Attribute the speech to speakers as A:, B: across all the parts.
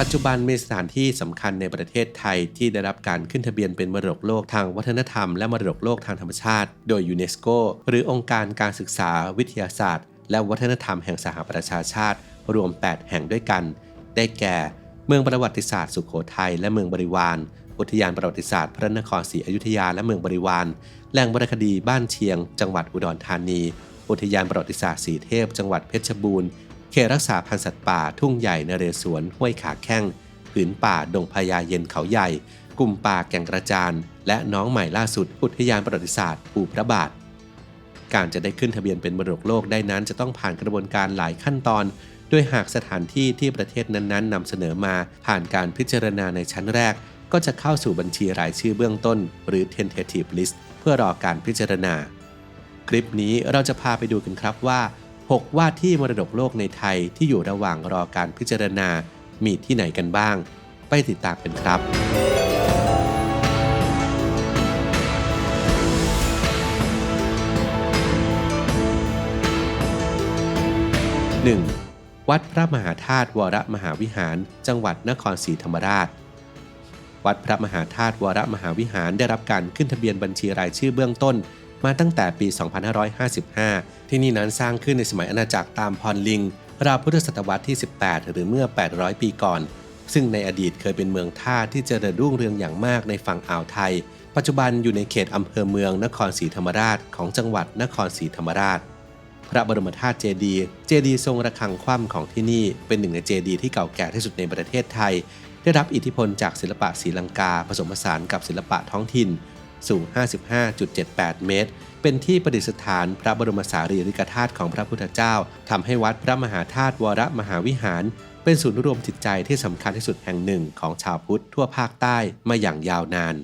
A: ปัจจุบันมีสถานที่สำคัญในประเทศไทยที่ได้รับการขึ้นทะเบียนเป็นมรดกโลกทางวัฒนธรรมและมรดกโลกทางธรรมชาติ โดยยูเนสโกหรือองค์การการศึกษาวิทยาศาสตร์ และวัฒนธรรมแห่งสหประชาชาติ รวม 8 แห่งด้วยกัน ได้แก่ เมืองประวัติศาสตร์สุขโขทัยและเมืองบริวาร อุทยานประวัติศาสตร์พระนครศรีอยุธยาและเมืองบริวาร แหล่งวรรณคดีบ้านเชียง จังหวัดอุดรธานี อุทยานประวัติศาสตร์สีเทพ จังหวัดเพชรบูรณ์ เขตรักษาพันธุ์สัตว์ป่าทุ่งใหญ่นเรศวรห้วยขาแข้งผืนป่าดงพญาเย็นเขาใหญ่ กลุ่มป่าแก่งกระจาน และน้องใหม่ล่าสุดอุทยานประวัติศาสตร์ภูพระบาท การจะได้ขึ้นทะเบียนเป็นมรดกโลกได้นั้น จะต้องผ่านกระบวนการหลายขั้นตอน โดยหากสถานที่ที่ประเทศนั้นๆนำเสนอมาผ่านการพิจารณาในชั้นแรก ก็จะเข้าสู่บัญชีรายชื่อเบื้องต้น หรือ tentative list เพื่อรอการพิจารณา คลิปนี้เราจะพาไปดูกันครับว่า 6 ว่าที่มรดกโลกในไทยที่อยู่ระหว่างรอการพิจารณา มีที่ไหนกันบ้าง ไปติดตามกันครับ 1. วัดพระมหาธาตุวรมหาวิหาร จังหวัดนครศรีธรรมราช วัดพระมหาธาตุวรมหาวิหารได้รับการขึ้นทะเบียนบัญชีรายชื่อเบื้องต้น มาตั้งแต่ปี 2555 ที่นี่นั้นสร้างขึ้นในสมัยอาณาจักรตามพรลิง ราวพุทธศตวรรษที่ 18 หรือเมื่อ 800 ปีก่อน ซึ่งในอดีตเคยเป็นเมืองท่าที่เจริญรุ่งเรืองอย่างมากในฝั่งอ่าวไทย ปัจจุบันอยู่ในเขตอำเภอเมืองนครศรีธรรมราชของจังหวัดนครศรีธรรมราช พระบรมธาตุเจดีย์เจดีย์ทรงระฆังคว่ำของที่นี่เป็นหนึ่งในเจดีย์ที่เก่าแก่ที่สุดในประเทศไทย ได้รับอิทธิพลจากศิลปะศรีลังกาผสมผสานกับศิลปะท้องถิ่น สูง 55.78 เมตร เป็นที่ประดิษฐานพระบรมสารีริกธาตุของพระพุทธเจ้าทำให้วัดพระมหาธาตุวรมหาวิหาร เป็นศูนย์รวมจิตใจที่สำคัญที่สุดแห่งหนึ่งของชาวพุทธทั่วภาคใต้มาอย่างยาวนาน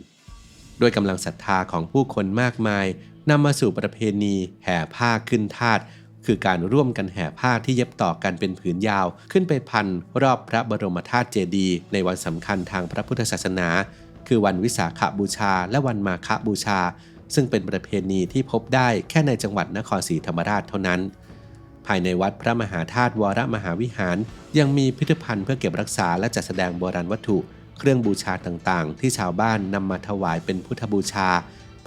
A: ด้วยกำลังศรัทธาของผู้คนมากมายนำมาสู่ประเพณีแห่ผ้าขึ้นธาตุคือการร่วมกันแห่ผ้าที่เย็บต่อกันเป็นผืนยาว ขึ้นไปพันรอบพระบรมธาตุเจดีย์ในวันสำคัญทางพระพุทธศาสนา คือวันวิสาขบูชา และวันมาฆบูชา ซึ่งเป็นประเพณีที่พบได้แค่ในจังหวัดนครศรีธรรมราชเท่านั้น ภายในวัดพระมหาธาตุวรมหาวิหาร ยังมีพิพิธภัณฑ์เพื่อเก็บรักษาและจัดแสดงโบราณวัตถุ เครื่องบูชาต่างๆ ที่ชาวบ้านนำมาถวายเป็นพุทธบูชา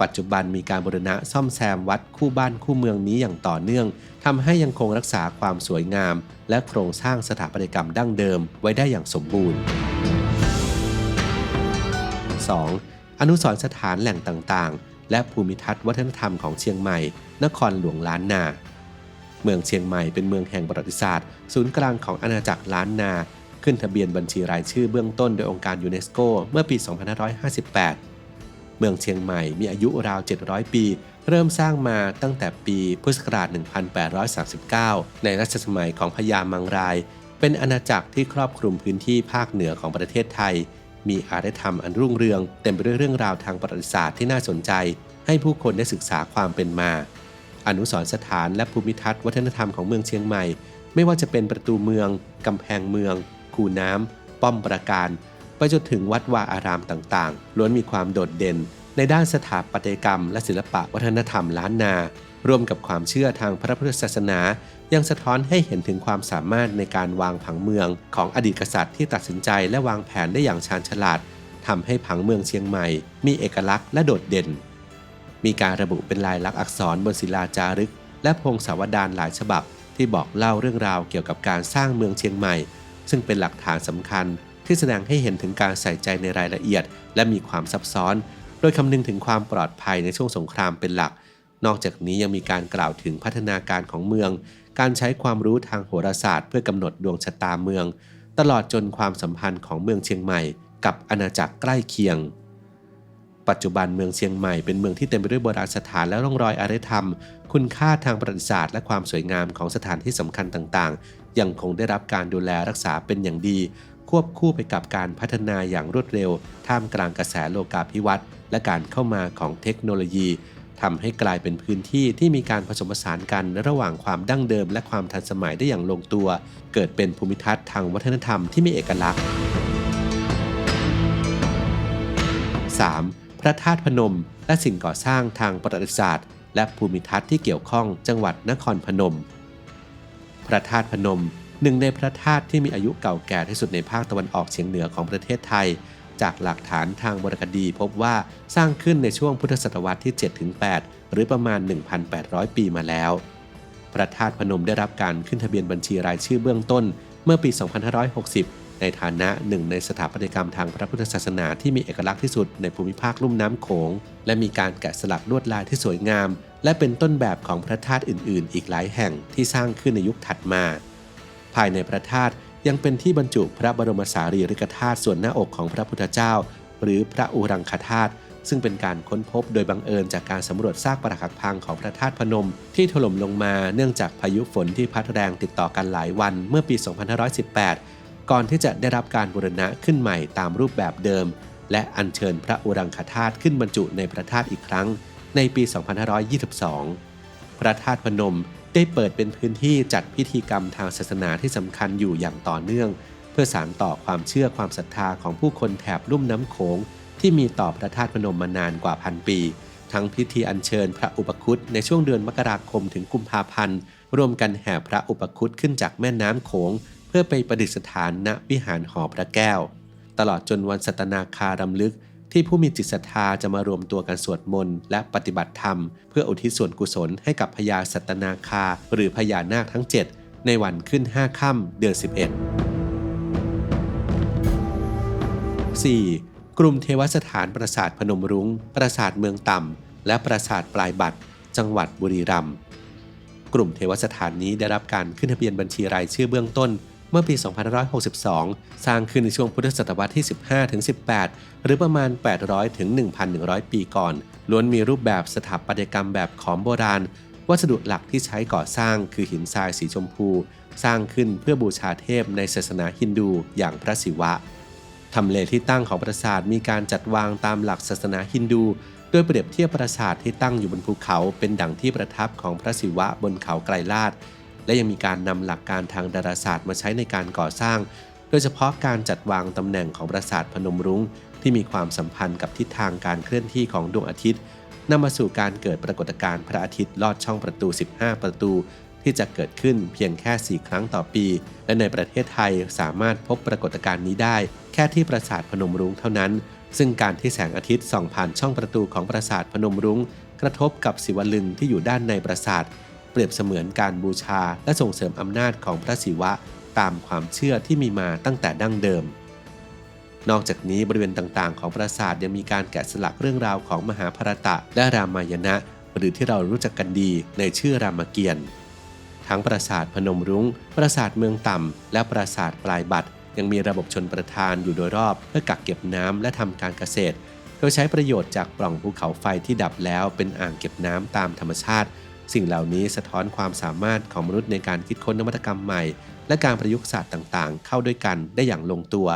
A: ปัจจุบันมีการบูรณะซ่อมแซมวัดคู่บ้านคู่เมืองนี้อย่างต่อเนื่องทำให้ยังคงรักษาความสวยงาม และโครงสร้างสถาปัตยกรรมดั้งเดิมไว้ได้อย่างสมบูรณ์ 2. อนุสรสถานแหล่งต่างๆ และภูมิทัศน์วัฒนธรรมของเชียงใหม่ นครหลวงล้านนา เมืองเชียงใหม่เป็นเมืองแห่งประวัติศาสตร์ ศูนย์กลางของอาณาจักรล้านนา ขึ้นทะเบียนบัญชีรายชื่อเบื้องต้นโดยองค์การยูเนสโกเมื่อปี 2558 เมืองเชียงใหม่มีอายุราว 700 ปี เริ่มสร้างมาตั้งแต่ปีพุทธศักราช 1839 ในรัชสมัยของพญามังราย เป็นอาณาจักรที่ครอบคลุมพื้นที่ภาคเหนือของประเทศไทย มีอารยธรรมอันรุ่งเรืองเต็มไปด้วยเรื่องราวทางประวัติศาสตร์ที่น่าสนใจ ให้ผู้คนได้ศึกษาความเป็นมา อนุสรณ์สถานและภูมิทัศน์วัฒนธรรมของเมืองเชียงใหม่ ไม่ว่าจะเป็นประตูเมือง กำแพงเมือง คูน้ำ ป้อมปราการ ไปจนถึงวัดวาอารามต่างๆ ล้วนมีความโดดเด่น ในด้านสถาปัตยกรรม และศิลปะวัฒนธรรมล้านนา ร่วมกับความเชื่อทางพระพุทธศาสนา ยังสะท้อนให้เห็นถึงความสามารถในการวางผังเมือง ของอดีตกษัตริย์ที่ตัดสินใจและวางแผนได้อย่างชาญฉลาดทำให้ผังเมืองเชียงใหม่ มีเอกลักษณ์และโดดเด่น มีการระบุเป็นลายลักษณ์อักษรบนศิลาจารึก และพงศาวดารหลายฉบับ ที่บอกเล่าเรื่องราวเกี่ยวกับการสร้างเมืองเชียงใหม่ ซึ่งเป็นหลักฐานสำคัญที่แสดงให้เห็นถึงการใส่ใจในรายละเอียด และมีความซับซ้อน ดยคำนึงถึงความปลอดภัยในช่วงสงครามเป็นหลัก นอกจากนี้ยังมีการกล่าวถึงพัฒนาการของเมือง การใช้ความรู้ทางโหราศาสตร์ เพื่อกำหนดดวงชะตาเมือง ตลอดจนความสัมพันธ์ของเมืองเชียงใหม่ กับอาณาจักรใกล้เคียง ปัจจุบันเมืองเชียงใหม่เป็นเมืองที่เต็มไปด้วยโบราณสถานและร่องรอยอารยธรรม คุณค่าทางประวัติศาสตร์และความสวยงามของสถานที่สำคัญต่างๆ ยังคงได้รับการดูแลรักษาเป็นอย่างดี วบคู่ไปกับการพัฒนาอย่างรวดเร็ว ท่ามกลางกระแสโลกาภิวัตน์และการเข้ามาของเทคโนโลยีทำให้กลายเป็นพื้นที่ที่มีการผสมผสานกันระหว่างความดั้งเดิมและความทันสมัยได้อย่างลงตัว เกิดเป็นภูมิทัศน์ทางวัฒนธรรมที่มีเอกลักษณ์ 3. พระธาตุพนม และสิ่งก่อสร้างทางประวัติศาสตร์ และภูมิทัศน์ที่เกี่ยวข้องจังหวัดนครพนม พระธาตุพนม หนึ่งในพระธาตุที่มีอายุเก่าแก่ที่สุดในภาคตะวันออกเฉียงเหนือของประเทศไทย จากหลักฐานทางบรคดีพบว่าสร้างขึ้นในช่วงพุทธศตวรรษที่ 7-8 หรือประมาณ 1,800 ปีมาแล้ว พระธาตุพนมได้รับการขึ้นทะเบียนบัญชีรายชื่อเบื้องต้น เมื่อปี 2560 ในฐานะหนึ่งในสถาปัตยกรรมทางพระพุทธศาสนาที่มีเอกลักษณ์ที่สุดในภูมิภาคลุ่มน้ำโขง และมีการแกะสลักลวดลายที่สวยงาม และเป็นต้นแบบของพระธาตุอื่น ๆ อีกหลายแห่งที่สร้างขึ้นในยุคถัดมา ภายในพระธาตุยังเป็นที่บรรจุพระบรมสารีริกธาตุส่วนหน้าอกของพระพุทธเจ้า หรือพระอุรังคธาตุซึ่งเป็นการค้นพบโดยบังเอิญจากการสำรวจซากปรักหักพังของพระธาตุพนม ที่ถล่มลงมาเนื่องจากพายุฝนที่พัดแรงติดต่อกันหลายวันเมื่อปี 2518 ก่อนที่จะได้รับการบูรณะขึ้นใหม่ตามรูปแบบเดิม และอัญเชิญพระอุรังคธาตุขึ้นบรรจุในพระธาตุอีกครั้ง ในปี 2522 พระธาตุพนม ได้เปิดเป็นพื้นที่จัดพิธีกรรมทางศาสนาที่สำคัญอยู่อย่างต่อเนื่อง เพื่อสานต่อความเชื่อความศรัทธาของผู้คนแถบลุ่มน้ำโขงที่มีต่อพระธาตุพนมมานานกว่าพันปี ทั้งพิธีอัญเชิญพระอุปคุตในช่วงเดือนมกราคมถึงกุมภาพันธ์รวมกันแห่พระอุปคุตขึ้นจากแม่น้ำโขง เพื่อไปประดิษฐานณวิหารหอพระแก้ว ตลอดจนวันสัตนาคารำลึก ที่ผู้มีจิตศรัทธาจะมารวมตัวกันสวดมนต์และปฏิบัติธรรม เพื่ออุทิศส่วนกุศลให้กับพญาสัตนาคา หรือพญานาคทั้ง 7 ในวันขึ้น 5 ค่ำเดือน 11 4. กลุ่มเทวสถานปราสาทพนมรุง้ง ปราสาทเมืองต่ำ และปราสาทปลายบัตรจังหวัดบุรีรัมย์กลุ่มเทวสถานนี้ได้รับการขึ้นทะเบียนบัญชีรายชื่อเบื้องต้น มื่อปี 2562 สร้างขึ้นในช่วงพุทธศตวรรษที่ 15-18 หรือประมาณ 800-1100 ปีก่อน ล้วนมีรูปแบบสถาปัตยกรรมแบบขอมโบราณ วัสดุหลักที่ใช้ก่อสร้างคือหินทรายสีชมพู สร้างขึ้นเพื่อบูชาเทพในศาสนาฮินดูอย่างพระศิวะทำเลที่ตั้งของปราสาทมีการจัดวางตามหลักศาสนาฮินดู โดยเปรียบเทียบปราสาทที่ตั้งอยู่บนภูเขาเป็นดั่งที่ประทับของพระศิวะบนเขาไกรลาด และยังมีการนำหลักการทางดาราศาสตร์มาใช้ในการก่อสร้าง โดยเฉพาะการจัดวางตำแหน่งของปราสาทพนมรุง้ง ที่มีความสัมพันธ์กับทิศทางการเคลื่อนที่ของดวงอาทิตย์นำมาสู่การเกิดปรากฏการณ์พระอาทิตย์ลอดช่องประตู 15 ประตู ที่จะเกิดขึ้นเพียงแค่ 4 ครั้งต่อปี และในประเทศไทยสามารถพบปรากฏการณ์นี้ได้ แค่ที่ปราสาทพนมรุ้งเท่านั้น ซึ่งการที่แสงอาทิตย์ส่องผ่านช่องประตูของปราสาทพนมรุง้ง กระทบกับศิวลึงที่อยู่ด้านในปราสาท เปรียบเสมือนการบูชาและส่งเสริมอำนาจของพระศิวะตามความเชื่อที่มีมาตั้งแต่ดั้งเดิม นอกจากนี้บริเวณต่างๆ ของปราสาทยังมีการแกะสลักเรื่องราวของมหาภารตะและรามายณะ หรือที่เรารู้จักกันดีในชื่อรามเกียรติ์ทั้งปราสาทพนมรุง้ง ปราสาทเมืองต่ำ และปราสาทปลายบัตรยังมีระบบชนประทานอยู่โดยรอบเพื่อกักเก็บน้ำและทำการเกษตร โดยใช้ประโยชน์จากปล่องภูเขาไฟที่ดับแล้วเป็นอ่างเก็บน้ำตามธรรมชาติ สิ่งเหล่านี้สะท้อนความสามารถของมนุษย์ในการคิดค้นนวัตกรรมใหม่ และการประยุกต์ศาสตร์ต่างๆ เข้าด้วยกันได้อย่างลงตัว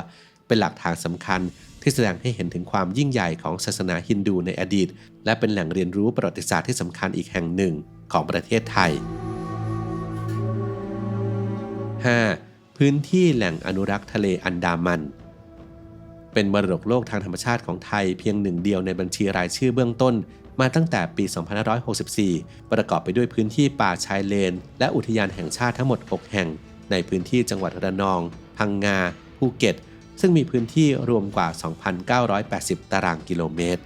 A: เป็นหลักฐานสำคัญที่แสดงให้เห็นถึงความยิ่งใหญ่ของศาสนาฮินดูในอดีต และเป็นแหล่งเรียนรู้ประวัติศาสตร์ที่สำคัญอีกแห่งหนึ่งของประเทศไทย 5. พื้นที่แหล่งอนุรักษ์ทะเลอันดามัน เป็นมรดกโลกทางธรรมชาติของไทยเพียงหนึ่งเดียวในบัญชีรายชื่อเบื้องต้น มาตั้งแต่ปี 2564 ประกอบไปด้วยพื้นที่ป่าชายเลน และอุทยานแห่งชาติทั้งหมด 6 แห่ง ในพื้นที่จังหวัดระนอง พังงา ภูเก็ต ซึ่งมีพื้นที่รวมกว่า 2,980 ตารางกิโลเมตร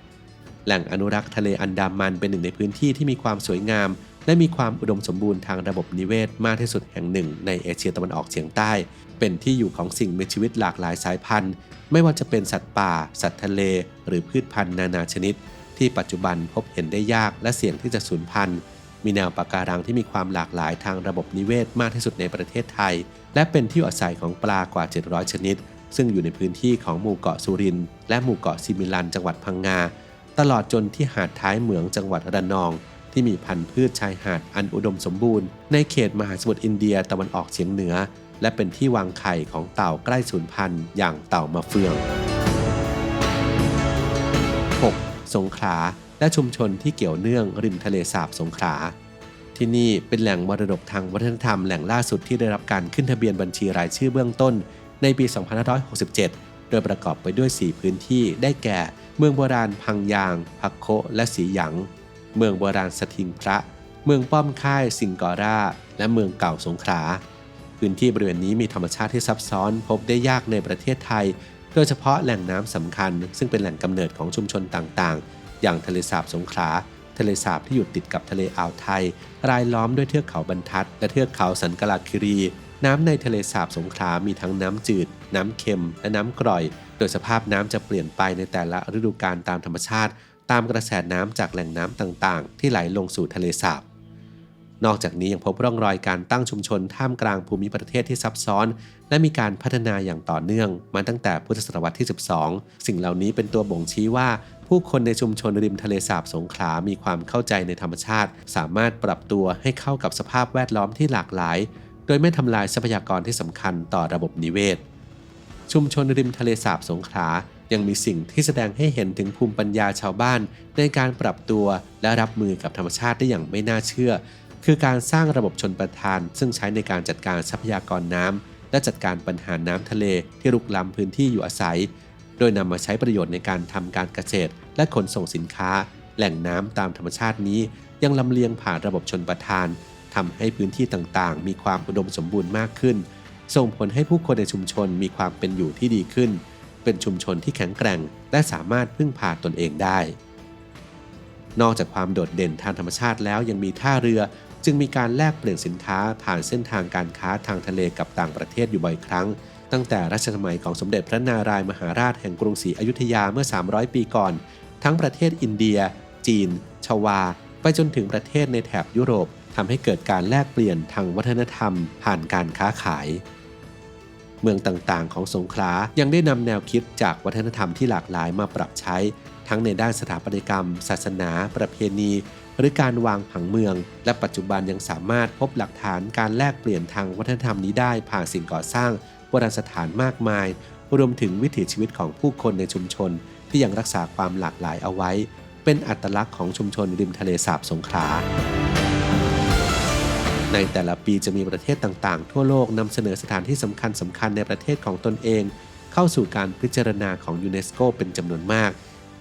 A: แหล่งอนุรักษ์ทะเลอันดามันเป็นหนึ่งในพื้นที่ที่มีความสวยงาม และมีความอุดมสมบูรณ์ทางระบบนิเวศมากที่สุดแห่งหนึ่ง ในเอเชียตะวันออกเฉียงใต้ เป็นที่อยู่ของสิ่งมีชีวิตหลากหลายสายพันธุ์ ไม่ว่าจะเป็นสัตว์ป่า สัตว์ทะเล หรือพืชพันธุ์นานาชนิด ที่ปัจจุบันพบเห็นได้ยากและเสี่ยงที่จะสูญพันธุ์ มีแนวปะการังที่มีความหลากหลายทางระบบนิเวศมากที่สุดในประเทศไทย และเป็นที่อาศัยของปลากว่า 700 ชนิด ซึ่งอยู่ในพื้นที่ของหมู่เกาะสุรินทร์และหมู่เกาะซิมิลันจังหวัดพังงา ตลอดจนที่หาดท้ายเหมืองจังหวัดระนอง ที่มีพันธุ์พืชชายหาดอันอุดมสมบูรณ์ในเขตมหาสมุทรอินเดียตะวันออกเฉียงเหนือ และเป็นที่วางไข่ของเต่าใกล้สูญพันธุ์อย่างเต่ามาเฟือง สงขลาและชุมชนที่เกี่ยวเนื่องริมทะเลสาบสงขลา ที่นี่เป็นแหล่งมรดกทางวัฒนธรรมแหล่งล่าสุดที่ได้รับการขึ้นทะเบียนบัญชีรายชื่อเบื้องต้น ในปี 2567 โดยประกอบไปด้วย 4 พื้นที่ได้แก่ เมืองโบราณพังยางพักโคและสีหยางเมืองโบราณสถิงพระ เมืองป้อมค่ายสิงกอร่า และเมืองเก่าสงขลาพื้นที่บริเวณนี้มีธรรมชาติที่ซับซ้อนพบได้ยากในประเทศไทย โดยเฉพาะแหล่งน้ำสำคัญ ซึ่งเป็นแหล่งกำเนิดของชุมชนต่างๆ อย่างทะเลสาบสงขลา ทะเลสาบที่อยู่ติดกับทะเลอ่าวไทย รายล้อมด้วยเทือกเขาบรรทัด และเทือกเขาสันกลาคิรี น้ำในทะเลสาบสงขลามีทั้งน้ำจืด น้ำเค็ม และน้ำกร่อย โดยสภาพน้ำจะเปลี่ยนไปในแต่ละฤดูกาลตามธรรมชาติ ตามกระแสน้ำจากแหล่งน้ำต่างๆ ที่ไหลลงสู่ทะเลสาบ นอกจากนี้ยังพบร่องรอยการตั้งชุมชนท่ามกลางภูมิประเทศที่ซับซ้อน และมีการพัฒนาอย่างต่อเนื่อง มาตั้งแต่พุทธศตวรรษที่ 12 สิ่งเหล่านี้เป็นตัวบ่งชี้ว่า ผู้คนในชุมชนริมทะเลสาบสงขลา มีความเข้าใจในธรรมชาติ สามารถปรับตัวให้เข้ากับสภาพแวดล้อมที่หลากหลาย โดยไม่ทำลายทรัพยากรที่สำคัญต่อระบบนิเวศ ชุมชนริมทะเลสาบสงขลายังมีสิ่งที่แสดงให้เห็นถึงภูมิปัญญาชาวบ้าน ในการปรับตัวและรับมือกับธรรมชาติได้อย่างไม่น่าเชื่อ คือการสร้างระบบชนประทาน ซึ่งใช้ในการจัดการทรัพยากรน้ำและจัดการปัญหาน้ำทะเลที่รุกล้ำพื้นที่อยู่อาศัย โดยนำมาใช้ประโยชน์ในการทำการเกษตร และขนส่งสินค้า แหล่งน้ำตามธรรมชาตินี้ ยังลำเลียงผ่านระบบชนประทานทำให้พื้นที่ต่างๆ มีความอุดมสมบูรณ์มากขึ้น ส่งผลให้ผู้คนในชุมชนมีความเป็นอยู่ที่ดีขึ้น เป็นชุมชนที่แข็งแกร่ง และสามารถพึ่งพาตนเองได้นอกจากความโดดเด่นทางธรรมชาติแล้วยังมีท่าเรือ จึงมีการแลกเปลี่ยนสินค้าผ่านเส้นทางการค้าทางทะเลกับต่างประเทศอยู่บ่อยครั้ง ตั้งแต่รัชสมัยของสมเด็จพระนารายมหาราชแห่งกรุงศรีอยุธยาเมื่อ 300 ปีก่อน ทั้งประเทศอินเดีย จีน ชวา ไปจนถึงประเทศในแถบยุโรปทำให้เกิดการแลกเปลี่ยนทางวัฒนธรรม ผ่านการค้าขาย เมืองต่างๆ ของสงขลายังได้นำแนวคิดจากวัฒนธรรมที่หลากหลายมาปรับใช้ ทั้งในด้านสถาปัตยกรรม ศาสนา ประเพณี หรือการวางผังเมือง และปัจจุบันยังสามารถพบหลักฐานการแลกเปลี่ยนทางวัฒนธรรมนี้ได้ผ่านสิ่งก่อสร้างโบราณสถานมากมาย รวมถึงวิถีชีวิตของผู้คนในชุมชน ที่ยังรักษาความหลากหลายเอาไว้ เป็นอัตลักษณ์ของชุมชนริมทะเลสาบสงขลาในแต่ละปีจะมีประเทศต่างๆ ทั่วโลกนำเสนอสถานที่สำคัญสำคัญในประเทศของตนเอง เข้าสู่การพิจารณาของยูเนสโกเป็นจำนวนมาก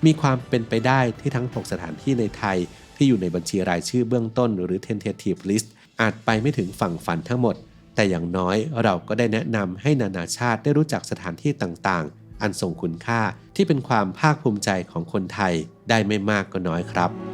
A: มีความเป็นไปได้ที่ทั้ง 6 สถานที่ในไทย ที่อยู่ในบัญชีรายชื่อเบื้องต้นหรือ tentative list อาจไปไม่ถึงฝั่งฝันทั้งหมด แต่อย่างน้อยเราก็ได้แนะนำให้นานาชาติได้รู้จักสถานที่ต่างๆ อันทรงคุณค่าที่เป็นความภาคภูมิใจของคนไทยได้ไม่มากก็น้อยครับ